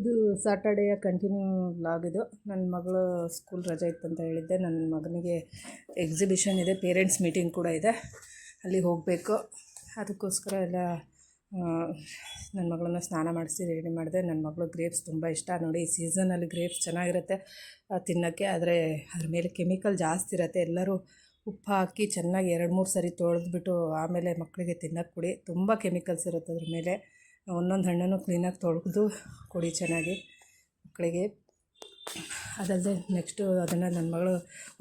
ಇದು ಸಾಟರ್ಡೆಯ continue vlog ಇದು ನನ್ನ ಮಗಳು ಸ್ಕೂಲ್ ರಜೆ ಇತ್ತು ಅಂತ ಹೇಳಿದ್ದೆ. ನನ್ನ ಮಗನಿಗೆ ಎಕ್ಸಿಬಿಷನ್ ಇದೆ ಪೇರೆಂಟ್ಸ್ ಮೀಟಿಂಗ್ ಕೂಡ ಇದೆ. ಅಲ್ಲಿ ಹೋಗಬೇಕು. ಅದಕ್ಕೋಸ್ಕರ ಎಲ್ಲ ನನ್ನ ಮಗಳನ್ನ ಸ್ನಾನ ಮಾಡಿಸಿ ರೆಡಿ ಮಾಡಿದೆ. ನನ್ನ ಮಗಳು ಗ್ರೇಪ್ಸ್ ತುಂಬ ಇಷ್ಟ. ನೋಡಿ, ಈ ಸೀಸನಲ್ಲಿ ಗ್ರೇಪ್ಸ್ ಚೆನ್ನಾಗಿರುತ್ತೆ ತಿನ್ನೋಕ್ಕೆ. ಆದರೆ ಅದ್ರ ಮೇಲೆ ಕೆಮಿಕಲ್ ಜಾಸ್ತಿ ಇರುತ್ತೆ. ಎಲ್ಲರೂ ಉಪ್ಪು ಹಾಕಿ ಚೆನ್ನಾಗಿ ಎರಡು ಮೂರು ಸರಿ ತೊಳೆದ್ಬಿಟ್ಟು ಆಮೇಲೆ ಮಕ್ಕಳಿಗೆ ತಿನ್ನೋಕ್ಕೆ ಕೊಡಿ. ತುಂಬ ಕೆಮಿಕಲ್ಸ್ ಇರುತ್ತೆ ಅದ್ರ ಮೇಲೆ. ಒಂದೊಂದು ಹಣ್ಣನ್ನು ಕ್ಲೀನಾಗಿ ತೊಳೆದು ಕೊಡಿ ಚೆನ್ನಾಗಿ ಮಕ್ಕಳಿಗೆ. ಅದಲ್ಲದೆ ನೆಕ್ಸ್ಟು ಅದನ್ನು ನನ್ನ ಮಗಳು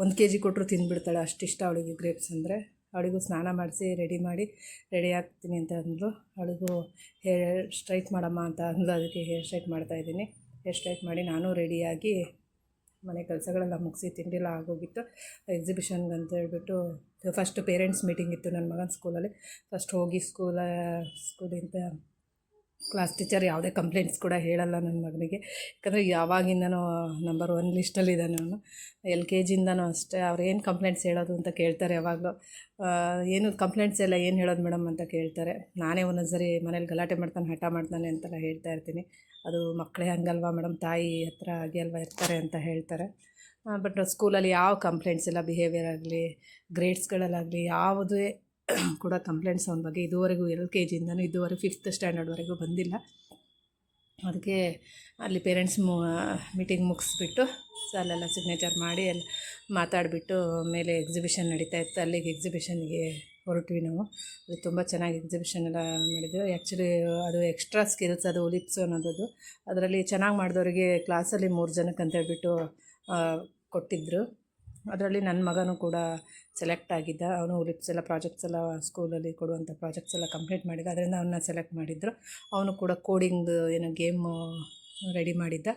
ಒಂದು ಕೆ ಜಿ ಕೊಟ್ಟರು ತಿಂದುಬಿಡ್ತಾಳೆ. ಅಷ್ಟಿಷ್ಟ ಅವಳಿಗೆ ಗ್ರೇಪ್ಸ್ ಅಂದರೆ. ಅವಳಿಗೂ ಸ್ನಾನ ಮಾಡಿಸಿ ರೆಡಿ ಮಾಡಿ ರೆಡಿ ಆಗ್ತೀನಿ ಅಂತ ಅಂದಳು ಅವಳಿಗೂ ಹೇರ್ ಸ್ಟ್ರೈಟ್ ಮಾಡಮ್ಮ ಅಂತ ಅಂದ್ಲು. ಅದಕ್ಕೆ ಹೇರ್ ಸ್ಟ್ರೈಟ್ ಮಾಡ್ತಾಯಿದ್ದೀನಿ ಹೇರ್ ಸ್ಟ್ರೈಟ್ ಮಾಡಿ ನಾನು ರೆಡಿಯಾಗಿ ಮನೆ ಕೆಲಸಗಳೆಲ್ಲ ಮುಗಿಸಿ ತಿಂಡಿಲ್ಲ ಆಗೋಗಿತ್ತು. ಎಕ್ಸಿಬಿಷನ್ಗೆ ಅಂತ ಹೇಳ್ಬಿಟ್ಟು ಫಸ್ಟ್ ಪೇರೆಂಟ್ಸ್ ಮೀಟಿಂಗ್ ಇತ್ತು ನನ್ನ ಮಗನ ಸ್ಕೂಲಲ್ಲಿ ಫಸ್ಟ್ ಹೋಗಿ ಸ್ಕೂಲ ಸ್ಕೂಲಿಂದ ಕ್ಲಾಸ್ ಟೀಚರ್ ಯಾವುದೇ ಕಂಪ್ಲೇಂಟ್ಸ್ ಕೂಡ ಹೇಳಲ್ಲ ನನ್ನ ಮಗನಿಗೆ. ಯಾಕಂದರೆ ಯಾವಾಗಿಂದನೂ ನಂಬರ್ ಒನ್ ಲಿಸ್ಟಲ್ಲಿದ್ದಾನೆ ಅವನು. ಎಲ್ ಕೆ ಜಿಯಿಂದನೂ ಅಷ್ಟೇ. ಅವ್ರು ಏನು ಕಂಪ್ಲೇಂಟ್ಸ್ ಹೇಳೋದು ಅಂತ ಕೇಳ್ತಾರೆ ಯಾವಾಗಲೂ. ಏನು ಕಂಪ್ಲೇಂಟ್ಸ್ ಎಲ್ಲ ಏನು ಹೇಳೋದು ಮೇಡಮ್ ಅಂತ ಕೇಳ್ತಾರೆ. ನಾನೇ ಒಂದೊಂದು ಸರಿ ಮನೇಲಿ ಗಲಾಟೆ ಮಾಡ್ತಾನೆ, ಹಠ ಮಾಡ್ತಾನೆ ಅಂತೆಲ್ಲ ಹೇಳ್ತಾ ಇರ್ತೀನಿ. ಅದು ಮಕ್ಕಳೇ ಹಂಗಲ್ವಾ ಮೇಡಮ್? ತಾಯಿ ಹತ್ರ ಆಗಿ ಅಲ್ವಾ ಇರ್ತಾರೆ ಅಂತ ಹೇಳ್ತಾರೆ. ಬಟ್ ಸ್ಕೂಲಲ್ಲಿ ಯಾವ ಕಂಪ್ಲೇಂಟ್ಸ್ ಇಲ್ಲ ಬಿಹೇವಿಯರ್ ಆಗಲಿ ಗ್ರೇಡ್ಸ್ಗಳಲ್ಲಾಗಲಿ ಯಾವುದೇ ಕೂಡ ಕಂಪ್ಲೇಂಟ್ಸ್ ಅವನ ಬಗ್ಗೆ ಇದುವರೆಗೂ ಎಲ್ ಕೆ ಜಿಯಿಂದನೂ ಇದುವರೆಗೂ ಫಿಫ್ತ್ ಸ್ಟ್ಯಾಂಡರ್ಡ್ವರೆಗೂ ಬಂದಿಲ್ಲ. ಅದಕ್ಕೆ ಅಲ್ಲಿ ಪೇರೆಂಟ್ಸ್ ಮು ಮೀಟಿಂಗ್ ಮುಗಿಸ್ಬಿಟ್ಟು ಅಲ್ಲೆಲ್ಲ ಸಿಗ್ನೇಚರ್ ಮಾಡಿ ಅಲ್ಲಿ ಮಾತಾಡಿಬಿಟ್ಟು ಮೇಲೆ ಎಕ್ಸಿಬಿಷನ್ ನಡೀತಾ ಇತ್ತು. ಅಲ್ಲಿಗೆ ಎಕ್ಸಿಬಿಷನ್ಗೆ ಹೊರಟ್ವಿ ನಾವು. ಅದು ತುಂಬ ಚೆನ್ನಾಗಿ ಎಕ್ಸಿಬಿಷನ್ ಎಲ್ಲ ಮಾಡಿದ್ರು ಆ್ಯಕ್ಚುಲಿ ಅದು ಎಕ್ಸ್ಟ್ರಾ ಸ್ಕಿಲ್ಸ್ ಅದು ಒಲಿಪ್ಸ್ ಅನ್ನೋದು ಅದರಲ್ಲಿ ಚೆನ್ನಾಗಿ ಮಾಡಿದವರಿಗೆ ಕ್ಲಾಸಲ್ಲಿ ಮೂರು ಜನಕ್ಕೆ ಅಂತ ಹೇಳ್ಬಿಟ್ಟು ಆ, ಕೊಟ್ಟಿದ್ದರು ಅದರಲ್ಲಿ ನನ್ನ ಮಗನೂ ಕೂಡ ಸೆಲೆಕ್ಟ್ ಆಗಿದ್ದ. ಅವನು ಲಿಪ್ಸ್ ಎಲ್ಲ ಪ್ರಾಜೆಕ್ಟ್ಸ್ ಎಲ್ಲ ಸ್ಕೂಲಲ್ಲಿ ಕೊಡುವಂಥ ಪ್ರಾಜೆಕ್ಟ್ಸ್ ಎಲ್ಲ ಕಂಪ್ಲೀಟ್ ಮಾಡಿದ್ದ ಅದರಿಂದ ಅವನ್ನ ಸೆಲೆಕ್ಟ್ ಮಾಡಿದ್ದರು ಅವನು ಕೂಡ ಕೋಡಿಂಗ್ ಏನೋ ಗೇಮ್ ರೆಡಿ ಮಾಡಿದ್ದ.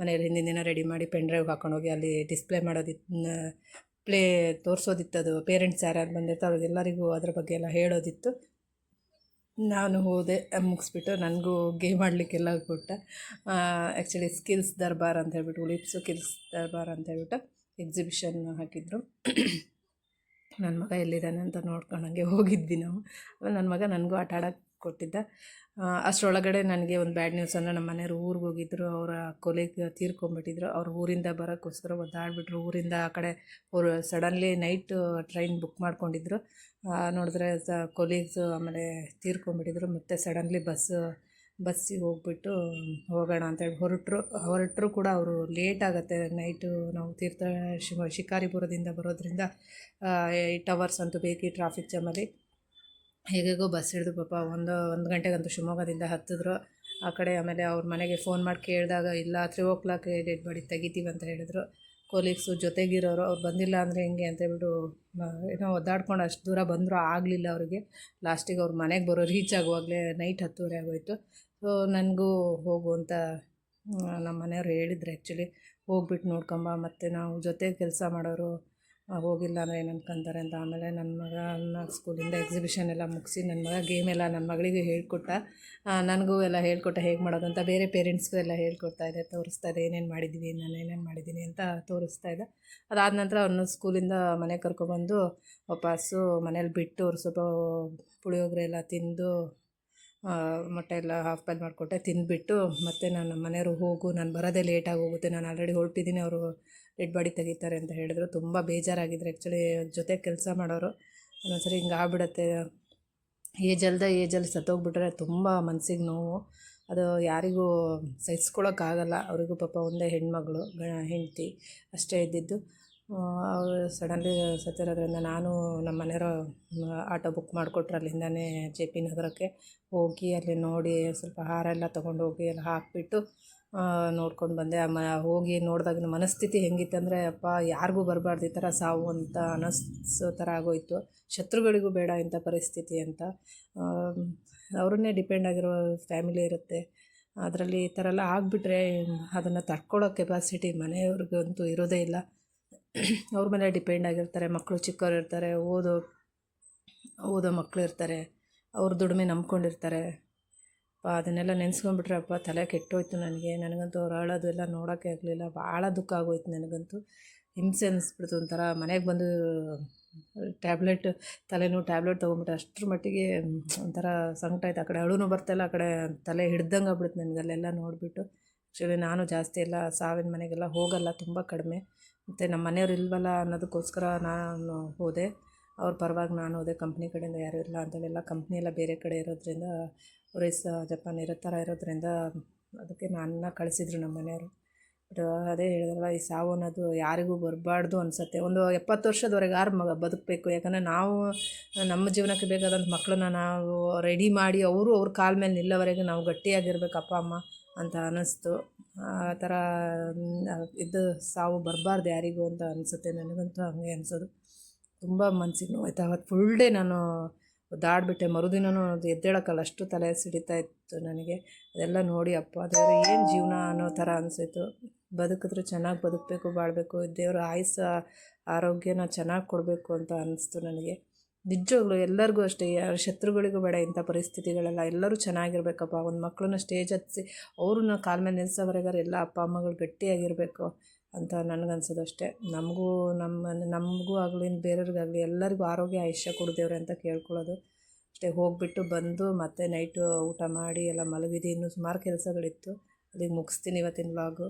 ಮನೆಯಲ್ಲಿ ಹಿಂದಿನ ದಿನ ರೆಡಿ ಮಾಡಿ ಪೆನ್ ಡ್ರೈವ್ ಹಾಕೊಂಡೋಗಿ ಅಲ್ಲಿ ಡಿಸ್ಪ್ಲೇ ಮಾಡೋದಿತ್ತು ಪ್ಲೇ ತೋರಿಸೋದಿತ್ತು ಅದು. ಪೇರೆಂಟ್ಸ್ ಯಾರ್ಯಾರು ಬಂದಿರ್ತಾರೆ ಅವ್ರಿಗೆಲ್ಲರಿಗೂ ಅದ್ರ ಬಗ್ಗೆ ಎಲ್ಲ ಹೇಳೋದಿತ್ತು. ನಾನು ಹೋದೆ, ಮುಗಿಸ್ಬಿಟ್ಟು ನನಗೂ ಗೇಮ್ ಆಡಲಿಕ್ಕೆಲ್ಲ ಕೊಟ್ಟ. ಆ್ಯಕ್ಚುಲಿ ಸ್ಕಿಲ್ಸ್ ದರ್ಬಾರ್ ಅಂತ ಹೇಳ್ಬಿಟ್ಟು ಉಳಿಪ್ಸು ಸ್ಕಿಲ್ಸ್ ದರ್ಬಾರ್ ಅಂತ ಹೇಳ್ಬಿಟ್ಟು. ಎಕ್ಸಿಬಿಷನ್ ಹಾಕಿದ್ರು. ನನ್ನ ಮಗ ಎಲ್ಲಿದ್ದಾನೆ ಅಂತ ನೋಡ್ಕೊಂಡಂಗೆ ಹೋಗಿದ್ವಿ ನಾವು. ಆಮೇಲೆ ನನ್ನ ಮಗ ನನಗೂ ಆಟ ಆಡೋಕ್ಕೆ ಕೊಟ್ಟಿದ್ದ. ಅಷ್ಟರೊಳಗಡೆ ನನಗೆ ಒಂದು ಬ್ಯಾಡ್ ನ್ಯೂಸ್ ಅಂದರೆ ನಮ್ಮ ಮನೆಯವ್ರು ಊರಿಗೆ ಹೋಗಿದ್ದರು ಅವರ ಕೊಲೆಗೆ ತೀರ್ಕೊಂಡ್ಬಿಟ್ಟಿದ್ರು ಅವ್ರು ಊರಿಂದ ಬರೋಕ್ಕೋಸ್ಕರ ಒದ್ದಾಡ್ಬಿಟ್ರು. ಊರಿಂದ ಆ ಕಡೆ ಅವರು ಸಡನ್ಲಿ ನೈಟ್ ಟ್ರೈನ್ ಬುಕ್ ಮಾಡ್ಕೊಂಡಿದ್ರು. ನೋಡಿದ್ರೆ ಸ ಕೊಲೀಗ್ಸು ಆಮೇಲೆ ತೀರ್ಕೊಂಬಿಟ್ಟಿದ್ರು. ಮತ್ತು ಸಡನ್ಲಿ ಬಸ್ ಬಸ್ಸಿಗೆ ಹೋಗ್ಬಿಟ್ಟು ಹೋಗೋಣ ಅಂತೇಳಿ ಹೊರಟರು. ಹೊರಟರು ಕೂಡ ಅವರು ಲೇಟ್ ಆಗುತ್ತೆ. ನೈಟು ನಾವು ತೀರ್ಥ ಶಿವ ಶಿಕಾರಿಪುರದಿಂದ ಬರೋದ್ರಿಂದ ಏಯ್ಟ್ ಅವರ್ಸ್ ಅಂತೂ ಬೇಕು ಟ್ರಾಫಿಕ್ ಜಾಮಲ್ಲಿ ಹೇಗೇಗೋ ಬಸ್ ಹಿಡಿದು ಪಾಪ ಒಂದು ಒಂದು ಗಂಟೆಗಂತೂ ಶಿವಮೊಗ್ಗದಿಂದ ಹತ್ತಿದ್ರು. ಆ ಕಡೆ ಆಮೇಲೆ ಅವ್ರ ಮನೆಗೆ ಫೋನ್ ಮಾಡಿ ಕೇಳಿದಾಗ, ಇಲ್ಲ three o'clock dead body ತೆಗಿತೀವಿ ಅಂತ ಹೇಳಿದ್ರು. ಕೊಲೀಗ್ಸು ಜೊತೆಗಿರೋರು, ಅವ್ರು ಬಂದಿಲ್ಲ ಅಂದರೆ ಹೆಂಗೆ ಅಂತ ಹೇಳ್ಬಿಟ್ಟು ಏನೋ ಒದ್ದಾಡ್ಕೊಂಡು ಅಷ್ಟು ದೂರ ಬಂದರೂ ಆಗಲಿಲ್ಲ ಅವರಿಗೆ. ಲಾಸ್ಟಿಗೆ ಅವ್ರ ಮನೆಗೆ ಬರೋ ರೀಚ್ ಆಗುವಾಗಲೇ ನೈಟ್ ಹತ್ತುವರೆ ಆಗೋಯ್ತು. ನನಗೂ ಹೋಗು ಅಂತ ನಮ್ಮ ಮನೆಯವ್ರು ಹೇಳಿದ್ರು ಆ್ಯಕ್ಚುಲಿ ಹೋಗ್ಬಿಟ್ಟು ನೋಡ್ಕೊಂಬ, ಮತ್ತು ನಾವು ಜೊತೆ ಕೆಲಸ ಮಾಡೋರು ಹೋಗಿಲ್ಲ ಅಂದರೆ ಏನು ಅನ್ಕೊಂತಾರೆ ಅಂತ. ಆಮೇಲೆ ನನ್ನ ಮಗನ ಸ್ಕೂಲಿಂದ ಎಕ್ಸಿಬಿಷನ್ ಎಲ್ಲ ಮುಗಿಸಿ ನನ್ನ ಮಗ ಗೇಮ್ ಎಲ್ಲ ನನ್ನ ಮಗಳಿಗೆ ಹೇಳ್ಕೊಟ್ಟ. ನನಗೂ ಎಲ್ಲ ಹೇಳ್ಕೊಟ್ಟ ಹೇಗೆ ಮಾಡೋದು ಅಂತ ಬೇರೆ ಪೇರೆಂಟ್ಸ್ಗೂ ಎಲ್ಲ ಹೇಳ್ಕೊಡ್ತಾ ಇದೆ. ತೋರಿಸ್ತಾ ಇದೆ, ಏನೇನು ಮಾಡಿದ್ದೀವಿ ನಾನು ಏನೇನು ಮಾಡಿದ್ದೀನಿ ಅಂತ ತೋರಿಸ್ತಾ ಇದೆ. ಅದಾದ ನಂತರ ಅವ್ರನ್ನ ಸ್ಕೂಲಿಂದ ಮನೆ ಕರ್ಕೊಬಂದು ವಾಪಸ್ಸು ಮನೇಲಿ ಬಿಟ್ಟು ಅವ್ರು ಸ್ವಲ್ಪ ಪುಳಿಯೋಗರೆ ಎಲ್ಲ ತಿಂದು ಮೊಟ್ಟೆ ಎಲ್ಲ ಹಾಫ್ ಬಾಯ್ಲ್ ಮಾಡಿಕೊಟ್ಟೆ, ತಿಂದುಬಿಟ್ಟು ಮತ್ತೆ ನಾನು ಮನೆಯವರು ಹೋಗು, ನಾನು ಬರೋದೇ ಲೇಟಾಗಿ ಹೋಗುತ್ತೆ, ನಾನು ಆಲ್ರೆಡಿ ಹೊರಟಿದ್ದೀನಿ, ಅವರು ಡೆಡ್ ಬಾಡಿ ತೆಗಿತಾರೆ ಅಂತ ಹೇಳಿದ್ರು. ತುಂಬ ಬೇಜಾರಾಗಿದ್ರು ಆ್ಯಕ್ಚುಲಿ ಜೊತೆ ಕೆಲಸ ಮಾಡೋರು. ಒಂದೊಂದ್ಸರಿ ಹಿಂಗೆ ಆಗ್ಬಿಡತ್ತೆ. ಏಜ್ ಅಲ್ಲದೆ ಏಜಲ್ಲಿ ಸತ್ತೋಗ್ಬಿಟ್ರೆ ತುಂಬ ಮನಸ್ಸಿಗೆ ನೋವು. ಅದು ಯಾರಿಗೂ ಸಹಿಸ್ಕೊಳೋಕ್ಕಾಗಲ್ಲ ಅವರಿಗೂ ಪಾಪ ಒಂದೇ ಹೆಣ್ಮಗಳು ಹೆಂಡತಿ ಅಷ್ಟೇ ಇದ್ದಿದ್ದು. ಅವರು ಸಡನ್ಲಿ ಸತ್ತಿರೋದ್ರಿಂದ ನಾನು ನಮ್ಮ ಮನೆಯವರು ಆಟೋ ಬುಕ್ ಮಾಡಿಕೊಟ್ರು ಅಲ್ಲಿಂದನೇ ಜೆ ಪಿ ನಗರಕ್ಕೆ ಹೋಗಿ ಅಲ್ಲಿ ನೋಡಿ ಸ್ವಲ್ಪ ಹಾರ ಎಲ್ಲ ತೊಗೊಂಡು ಹೋಗಿ ಎಲ್ಲ ಹಾಕಿಬಿಟ್ಟು ನೋಡ್ಕೊಂಡು ಬಂದೆ. ಮ, ಹೋಗಿ ನೋಡಿದಾಗ ಮನಸ್ಥಿತಿ ಹೆಂಗಿತ್ತಂದರೆ ಅಪ್ಪ, ಯಾರಿಗೂ ಬರಬಾರ್ದು ಈ ಥರ ಸಾವು ಅಂತ ಅನಿಸೋ ಥರ ಆಗೋಯಿತು. ಶತ್ರುಗಳಿಗೂ ಬೇಡ ಇಂಥ ಪರಿಸ್ಥಿತಿ ಅಂತ. ಅವ್ರನ್ನೇ ಡಿಪೆಂಡ್ ಆಗಿರೋ ಫ್ಯಾಮಿಲಿ ಇರುತ್ತೆ. ಅದರಲ್ಲಿ ಈ ಥರ ಎಲ್ಲ ಆಗಿಬಿಟ್ರೆ ಅದನ್ನು ತಡ್ಕೊಳ್ಳೋ ಕೆಪಾಸಿಟಿ ಮನೆಯವ್ರಿಗಂತೂ ಇರೋದೇ ಇಲ್ಲ. ಅವ್ರ ಮೇಲೆ ಡಿಪೆಂಡ್ ಆಗಿರ್ತಾರೆ ಮಕ್ಕಳು ಚಿಕ್ಕವ್ರು ಇರ್ತಾರೆ, ಓದೋ ಓದೋ ಮಕ್ಕಳು ಇರ್ತಾರೆ, ಅವ್ರ ದುಡಿಮೆ ನಂಬ್ಕೊಂಡಿರ್ತಾರೆ. ಅಪ್ಪ ಅದನ್ನೆಲ್ಲ ನೆನೆಸ್ಕೊಂಡ್ಬಿಟ್ರೆ ಅಪ್ಪ ತಲೆ ಕೆಟ್ಟೋಯ್ತು ನನಗೆ, ನನಗಂತೂ ಅವ್ರು ಅಳೋದು ಎಲ್ಲ ನೋಡೋಕ್ಕೆ ಆಗಲಿಲ್ಲ, ಭಾಳ ದುಃಖ ಆಗೋಯ್ತು ನನಗಂತೂ. ಹಿಂಸೆ ಅನ್ನಿಸ್ಬಿಡ್ತು ಒಂಥರ, ಮನೆಗೆ ಬಂದು ಟ್ಯಾಬ್ಲೆಟ್ ತಲೆನೋವು ಟ್ಯಾಬ್ಲೆಟ್ ತೊಗೊಂಬಿಟ್ಟು ಅಷ್ಟ್ರ ಮಟ್ಟಿಗೆ ಒಂಥರ ಸಂಕಟ ಆಯ್ತು. ಆ ಕಡೆ ಅಳುನೂ ಬರ್ತಾಯಿಲ್ಲ ಆ ಕಡೆ ತಲೆ ಹಿಡ್ದಂಗೆ ಆಗ್ಬಿಡ್ತು ನನಗೆ ಅಲ್ಲೆಲ್ಲ ನೋಡಿಬಿಟ್ಟು. ಆ್ಯಕ್ಚುಲಿ ನಾನು ಜಾಸ್ತಿ ಎಲ್ಲ, ಸಾವಿನ ಮನೆಗೆಲ್ಲ ಹೋಗಲ್ಲ, ತುಂಬ ಕಡಿಮೆ. ಮತ್ತು ನಮ್ಮ ಮನೆಯವ್ರು ಇಲ್ವಲ್ಲ ಅನ್ನೋದಕ್ಕೋಸ್ಕರ ನಾನು ಹೋದೆ. ಅವ್ರ ಪರವಾಗಿ ನಾನು ಹೋದೆ. ಕಂಪ್ನಿ ಕಡೆಯಿಂದ ಯಾರೂ ಇಲ್ಲ ಅಂತೇಳಿ ಎಲ್ಲ ಕಂಪ್ನಿ ಎಲ್ಲ ಬೇರೆ ಕಡೆ ಇರೋದ್ರಿಂದ ಒರಿಸ್ಸಾ ಜಪಾನ್ ಇರೋ ಥರ ಇರೋದ್ರಿಂದ ಅದಕ್ಕೆ ನಾನು ಕಳಿಸಿದ್ರು ನಮ್ಮ ಮನೆಯವರು. ಬಟ್ ಅದೇ ಹೇಳಿದ್ರಲ್ಲ ಈ ಸಾವು ಅನ್ನೋದು ಯಾರಿಗೂ ಬರಬಾರ್ದು ಅನಿಸುತ್ತೆ. ಒಂದು ಎಪ್ಪತ್ತು ವರ್ಷದವರೆಗೆ ಯಾರು ಮಗ ಬದುಕಬೇಕು? ಯಾಕಂದರೆ ನಾವು, ನಮ್ಮ ಜೀವನಕ್ಕೆ ಬೇಕಾದಂಥ ಮಕ್ಕಳನ್ನ ನಾವು ರೆಡಿ ಮಾಡಿ, ಅವರು ಅವ್ರ ಕಾಲ ಮೇಲೆ ನಿಲ್ಲೋವರೆಗೆ ನಾವು ಗಟ್ಟಿಯಾಗಿರ್ಬೇಕು ಅಪ್ಪ, ಅಮ್ಮ ಅಂತ ಅನ್ನಿಸ್ತು ಆ ಥರ ಇದು ಸಾವು ಬರಬಾರ್ದು ಯಾರಿಗೂ ಅಂತ ಅನಿಸುತ್ತೆ. ನನಗಂತೂ ಹಂಗೆ ಅನಿಸೋದು. ತುಂಬ ಮನ್ಸಿಗೆ ನೋವಾಯ್ತು ಅವತ್ತು ಫುಲ್ ಡೇ ನಾನು ಒದ್ದಾಡಿಬಿಟ್ಟೆ. ಮರುದಿನವೂ ಅದು ಎದ್ದೇಳೋಕ್ಕಲ್ಲ. ಅಷ್ಟು ತಲೆ ಸಿಡಿತಾ ಇತ್ತು ನನಗೆ. ಅದೆಲ್ಲ ನೋಡಿ, ಅಪ್ಪ, ದೇವರು, ಏನು ಜೀವನ ಅನ್ನೋ ಥರ ಅನಿಸಿತು ಬದುಕಿದ್ರೆ ಚೆನ್ನಾಗಿ ಬದುಕಬೇಕು, ಬಾಳಬೇಕು. ದೇವರ ಆಯುಸ್ಸು, ಆರೋಗ್ಯನ ಚೆನ್ನಾಗಿ ಕೊಡಬೇಕು ಅಂತ ಅನ್ನಿಸ್ತು ನನಗೆ. ನಿಜವಾಗ್ಲೂ ಎಲ್ಲರಿಗೂ ಅಷ್ಟೇ, ಯಾರ ಶತ್ರುಗಳಿಗೂ ಬೇಡ ಇಂಥ ಪರಿಸ್ಥಿತಿಗಳೆಲ್ಲ ಎಲ್ಲರೂ ಚೆನ್ನಾಗಿರ್ಬೇಕಪ್ಪ. ಒಂದು ಮಕ್ಕಳನ್ನ ಸ್ಟೇಜ್ ಹತ್ತಿಸಿ ಅವ್ರನ್ನ ಕಾಲ ಮೇಲೆ ನಿಲ್ಸೋವರೆಗಾರ ಎಲ್ಲ ಅಪ್ಪ, ಅಮ್ಮಗಳು ಗಟ್ಟಿಯಾಗಿರಬೇಕು ಅಂತ ನನಗನ್ಸೋದು ಅಷ್ಟೇ. ನಮಗೂ ನಮ್ಮ ನಮಗೂ ಆಗಲಿ, ಬೇರೆಯವ್ರಿಗಾಗಲಿ ಎಲ್ಲರಿಗೂ ಆರೋಗ್ಯ ಆಯುಷ್ಯ ಕೊಡ್ದೇವ್ರೆ ಅಂತ ಕೇಳ್ಕೊಳ್ಳೋದು ಅಷ್ಟೇ. ಹೋಗಿಬಿಟ್ಟು ಬಂದು ಮತ್ತೆ ನೈಟು ಊಟ ಮಾಡಿ ಎಲ್ಲ ಮಲಗಿದ್ದು ಇನ್ನೂ ಸುಮಾರು ಕೆಲಸಗಳಿತ್ತು. ಅಲ್ಲಿಗೆ ಮುಗಿಸ್ತೀನಿ ಇವತ್ತಿನ ವ್ಲಾಗು